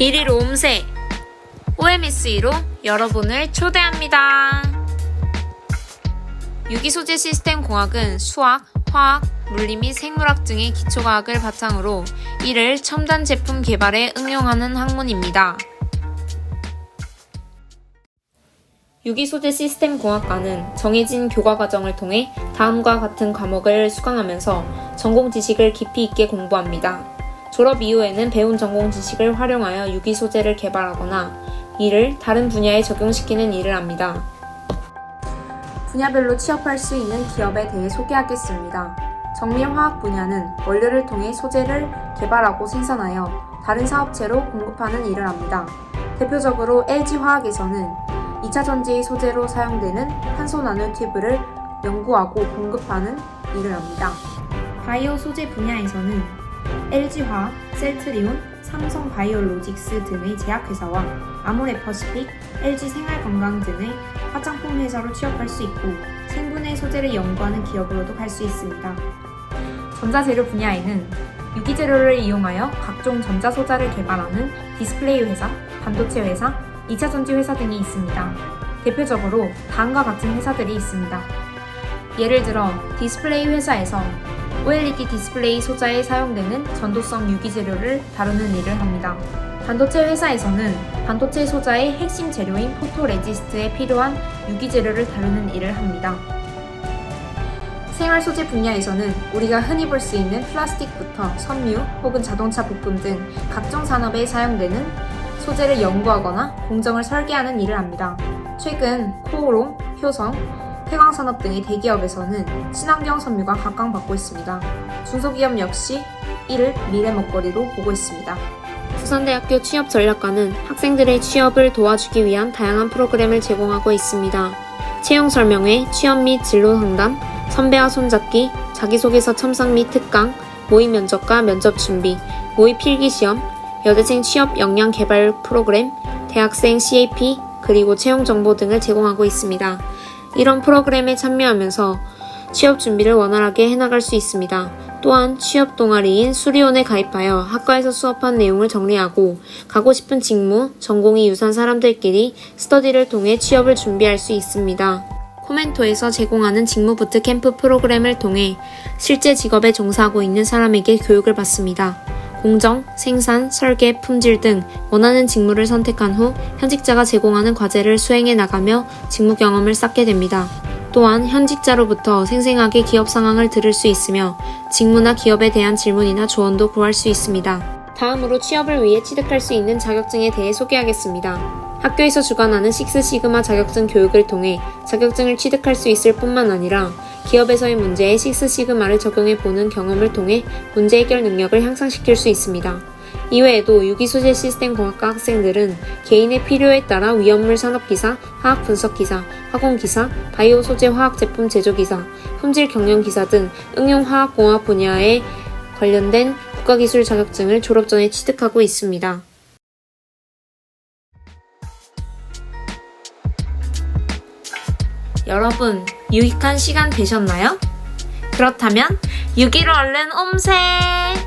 1위로 옴새 OMSE로 여러분을 초대합니다. 유기소재 시스템 공학은 수학, 화학, 물리 및 생물학 등의 기초과학을 바탕으로 이를 첨단 제품 개발에 응용하는 학문입니다. 유기소재 시스템 공학과는 정해진 교과 과정을 통해 다음과 같은 과목을 수강하면서 전공 지식을 깊이 있게 공부합니다. 졸업 이후에는 배운 전공 지식을 활용하여 유기 소재를 개발하거나 이를 다른 분야에 적용시키는 일을 합니다. 분야별로 취업할 수 있는 기업에 대해 소개하겠습니다. 정밀화학 분야는 원료를 통해 소재를 개발하고 생산하여 다른 사업체로 공급하는 일을 합니다. 대표적으로 LG화학에서는 2차 전지의 소재로 사용되는 탄소 나노 튜브를 연구하고 공급하는 일을 합니다. 바이오 소재 분야에서는 LG화학, 셀트리온, 삼성 바이오로직스 등의 제약회사와 아모레퍼시픽, LG 생활건강 등의 화장품 회사로 취업할 수 있고 생분해 소재를 연구하는 기업으로도 갈 수 있습니다. 전자재료 분야에는 유기재료를 이용하여 각종 전자소자를 개발하는 디스플레이 회사, 반도체 회사, 2차 전지 회사 등이 있습니다. 대표적으로 다음과 같은 회사들이 있습니다. 예를 들어 디스플레이 회사에서 OLED 디스플레이 소자에 사용되는 전도성 유기 재료를 다루는 일을 합니다. 반도체 회사에서는 반도체 소자의 핵심 재료인 포토레지스트에 필요한 유기 재료를 다루는 일을 합니다. 생활 소재 분야에서는 우리가 흔히 볼 수 있는 플라스틱부터 섬유 혹은 자동차 부품 등 각종 산업에 사용되는 소재를 연구하거나 공정을 설계하는 일을 합니다. 최근 코오롱, 효성, 태광산업 등의 대기업에서는 친환경 섬유가 각광받고 있습니다. 중소기업 역시 이를 미래 먹거리로 보고 있습니다. 부산대학교 취업 전략과는 학생들의 취업을 도와주기 위한 다양한 프로그램을 제공하고 있습니다. 채용 설명회, 취업 및 진로 상담, 선배와 손잡기, 자기소개서 첨삭 및 특강, 모의 면접과 면접 준비, 모의 필기 시험, 여대생 취업 역량 개발 프로그램, 대학생 CAP, 그리고 채용 정보 등을 제공하고 있습니다. 이런 프로그램에 참여하면서 취업 준비를 원활하게 해나갈 수 있습니다. 또한 취업 동아리인 수리온에 가입하여 학과에서 수업한 내용을 정리하고 가고 싶은 직무, 전공이 유사한 사람들끼리 스터디를 통해 취업을 준비할 수 있습니다. 코멘토에서 제공하는 직무 부트 캠프 프로그램을 통해 실제 직업에 종사하고 있는 사람에게 교육을 받습니다. 공정, 생산, 설계, 품질 등 원하는 직무를 선택한 후 현직자가 제공하는 과제를 수행해 나가며 직무 경험을 쌓게 됩니다. 또한 현직자로부터 생생하게 기업 상황을 들을 수 있으며 직무나 기업에 대한 질문이나 조언도 구할 수 있습니다. 다음으로 취업을 위해 취득할 수 있는 자격증에 대해 소개하겠습니다. 학교에서 주관하는 식스 시그마 자격증 교육을 통해 자격증을 취득할 수 있을 뿐만 아니라 기업에서의 문제에 식스 시그마를 적용해 보는 경험을 통해 문제 해결 능력을 향상시킬 수 있습니다. 이외에도 유기소재 시스템 공학과 학생들은 개인의 필요에 따라 위험물 산업기사, 화학 분석기사, 화공기사, 바이오 소재 화학 제품 제조기사, 품질 경영기사 등 응용 화학공학 분야에 관련된 국가기술 자격증을 졸업 전에 취득하고 있습니다. 여러분, 유익한 시간 되셨나요? 그렇다면 6.15 얼른 옴세!